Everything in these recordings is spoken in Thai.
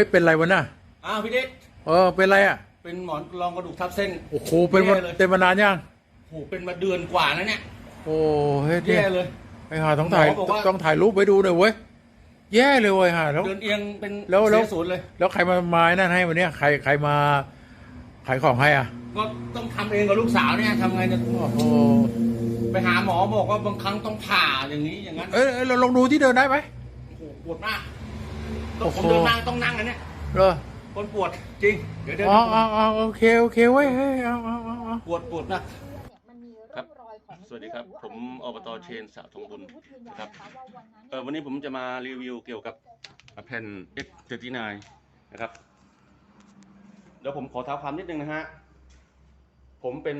ฮ้ยเป็นไรวะน่ะอ้าวพี่เด็กเออเป็นไรอะ เป็นหมอนรองกระดูกทับเส้นโอ้โหเป็นมาแย่เลยเป็นมานานยังโอ้โหเป็นมาเดือนกว่าแล้วเนี่ยโอ้เฮ้ยแย่เนี่ยเลย ไอ้ห่าต้องถ่ายหมอบอกว่า ต้องถ่ายรูปไปดูหน่อยเว้ยแย่เลยเว้ยห่าแล้ว เดินเอียงเป็นแล้วแล้ว เสียศูนย์เลย แล้วใครมาไม้นั่นให้วันเนี้ยใครใครมาขายของให้อะก็ต้องทำเองกับลูกสาวเนี่ยทำไงเนี่ยโอ้โหไปหาหมอบอกว่าบางครั้งต้องผ่าอย่างนี้อย่างนั้นเอ้ยเอ้ยเราลองดูที่เดินได้ไหมโอ้โหปวดมากโอ้ต้องโห ผมเดินนั่งต้องนั่งอันเนี้ยเออคนปวดจริง เดี๋ยวเดินอ๋ออ๋ออ๋อโอเคโอเคเว้ยเฮ้ยเอาเอาเอาเอาปวดปวดนะ ครับ สวัสดีครับ ผมอบตเชนสะทองบุญนะนะคครัรับบเออวันนี้ผมจะมารีวิวเกี่ยวกับแผ่น X39 นะครับ เดี๋ยวผมขอท้าความนิดนึงนะฮะ ผมเป็น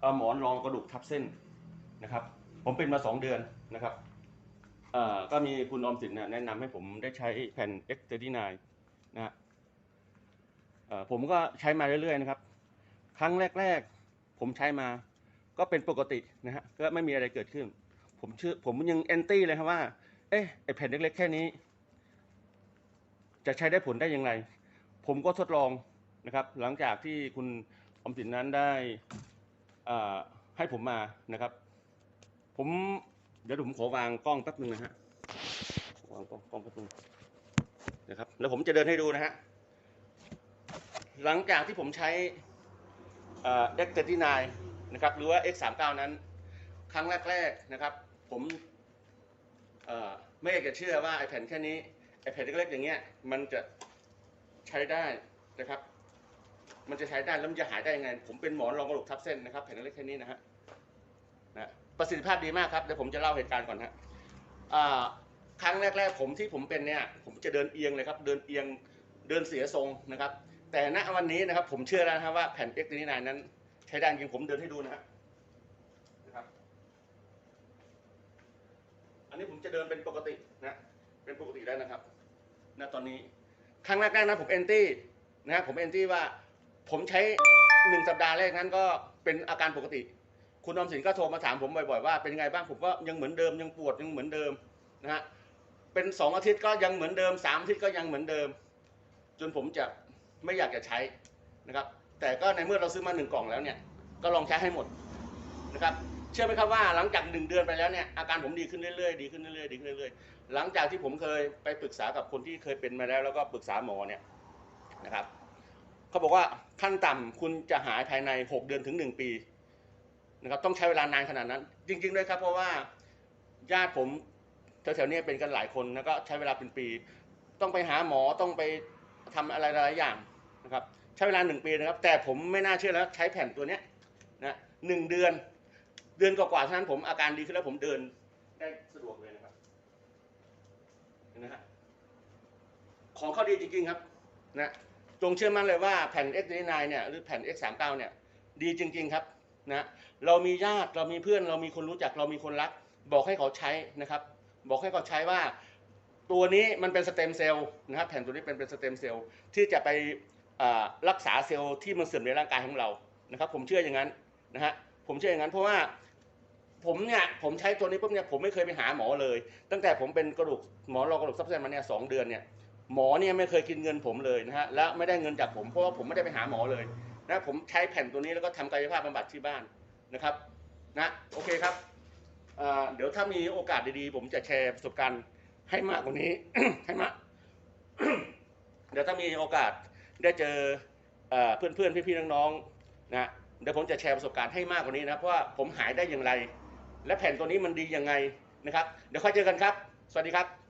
เอ่อหมอนรองกระดูกทับเส้นนะครับ ผมเป็นมาสองเดือนนะครับ เอ่อก็มีคุณอมสินนี่ยแนะนำให้ผมได้ใช้แผ่น X39 นะฮะเอ่อผมก็ใช้มาเรื่อยๆนะครับ ครั้งแรก ๆ ผมใช้มาก็เป็นปกตินะฮะก็ไม่มีอะไรเกิดขึ้น ผมเชื่อผมยังแอนตี้เลยครับว่า เอ๊ะไอแผ่นเล็กๆแค่นี้ จะใช้ได้ผลได้อย่างไร ผมก็ทดลองนะครับ หลังจากที่คุณอมสินนั้นได้ให้ผมมานะครับ ผม เดี๋ยวผมขอวางกล้องแป๊บนึงนะฮะวางกล้องกล้องแป๊บนึงนะครับ แล้วผมจะเดินให้ดูนะฮะหลังจากที่ผมใช้เอ่อ X39 นะครับหรือว่า X39 นั้น ครั้งแรกๆนะครับ ผมเอ่อไม่อยากจะเชื่อว่าไอแผ่นแค่นี้ไอแผ่นเล็กๆอย่างเงี้ยมันจะใช้ได้นะครับ มันจะใช้ได้แล้วมันจะหายได้ยังไง ผมเป็นหมอนรองกระดูกทับเส้นนะครับ แผ่นเล็กแค่นี้นะฮะนะ ประสิทธิภาพดีมากครับเดี๋ยวผมจะเล่าเหตุการณ์ก่อนฮะครั้งแรกๆผมที่ผมเป็นเนี่ยผมจะเดินเอียงเลยครับเดินเอียงเดินเสียทรงนะครับ แต่ณวันนี้นะครับผมเชื่อแล้วนะครับว่าแผ่นเอ็กซ์นี้นายนั้น ใช้ได้จริงผมเดินให้ดูนะฮะนะครับอันนี้ผมจะเดินเป็นปกตินะเป็นปกติได้นะครับณตอนนี้ครั้งแรกๆนะผมแอนตี้นะผมแอนตี้ว่า ผมใช้หนึ่งสัปดาห์แรกนั้นก็เป็นอาการปกติ คุณออมสินก็โทรมาถามผมบ่อยๆว่าเป็นไงบ้างผมก็ยังเหมือนเดิมยังปวดยังเหมือนเดิมนะฮะเป็นสองอาทิตย์ก็ยังเหมือนเดิมสามอาทิตย์ก็ยังเหมือนเดิม จนผมจะไม่อยากจะใช้นะครับ แต่ก็ในเมื่อเราซื้อมาหนึ่งกล่องแล้วเนี่ยก็ลองใช้ให้หมดนะครับเชื่อไหมครับว่าหลังจากหนึ่งเดือนไปแล้วเนี่ยอาการผมดีขึ้นเรื่อยๆดีขึ้นเรื่อยๆดีขึ้นเรื่อยๆหลังจากที่ผมเคยไปปรึกษากับคนที่เคยเป็นมาแล้ว แล้วก็ปรึกษาหมอเนี่ยนะครับเขาบอกว่าขั้นต่ำคุณจะหายภายใน 6 เดือนถึง 1 ปี นะครับต้องใช้เวลานานขนาดนั้น จริงๆด้วยครับ เพราะว่าญาติผมแถวๆนี้เป็นกันหลายคนแล้วก็ใช้เวลาเป็นปี ต้องไปหาหมอต้องไปทำอะไรหลายอย่างนะครับใช้เวลาหนึ่งปีนะครับ แต่ผมไม่น่าเชื่อแล้วใช้แผ่นตัวเนี้ยนะหนึ่งเดือน เดือนกว่าๆเท่านั้นผมอาการดีขึ้นแล้วผมเดินได้สะดวกเลยนะครับเห็นไหมฮะของเขาดีจริงๆครับนะจงเชื่อมั่นเลยว่าแผ่น X 9เนี่ยหรือแผ่น X 3 9 เนี่ยดีจริง ๆ ครับ นะเรามีญาติเรามีเพื่อนเรามีคนรู้จักเรามีคนรัก บอกให้เขาใช้นะครับ บอกให้เขาใช้ว่า ตัวนี้มันเป็นสเต็มเซลล์นะครับแผ่นตัวนี้เป็นเป็นสเต็มเซลล์ที่จะไปรักษาเซลล์ที่มันเสื่อมในร่างกายของเรานะครับ ผมเชื่ออย่างนั้นนะฮะผมเชื่ออย่างนั้นเพราะว่าผมเนี่ยผมใช้ตัวนี้ปุ๊บเนี่ยผมไม่เคยไปหาหมอเลย ตั้งแต่ผมเป็นกระดูกหมอรอกระดูกซับเส้นมาเนี่ยสองเดือนเนี่ยหมอเนี่ยไม่เคยกินเงินผมเลยนะฮะและไม่ได้เงินจากผมเพราะว่าผมไม่ได้ไปหาหมอเลย นะผมใช้แผ่นตัวนี้แล้วก็ทำกายภาพบำบัดที่บ้านนะครับนะโอเคครับเดี๋ยวถ้ามีโอกาสดีๆ ผมจะแชร์ประสบการณ์ให้มากกว่านี้ให้มากเดี๋ยวถ้ามีโอกาสได้เจอเอ่อเพื่อนๆพี่ๆน้องๆนะเดี๋ยวผมจะแชร์ประสบการณ์ให้มากกว่านี้นะเพราะว่าผมหายได้อย่างไร และแผ่นตัวนี้มันดียังไงนะครับ เดี๋ยวค่อยเจอกันครับ สวัสดีครับ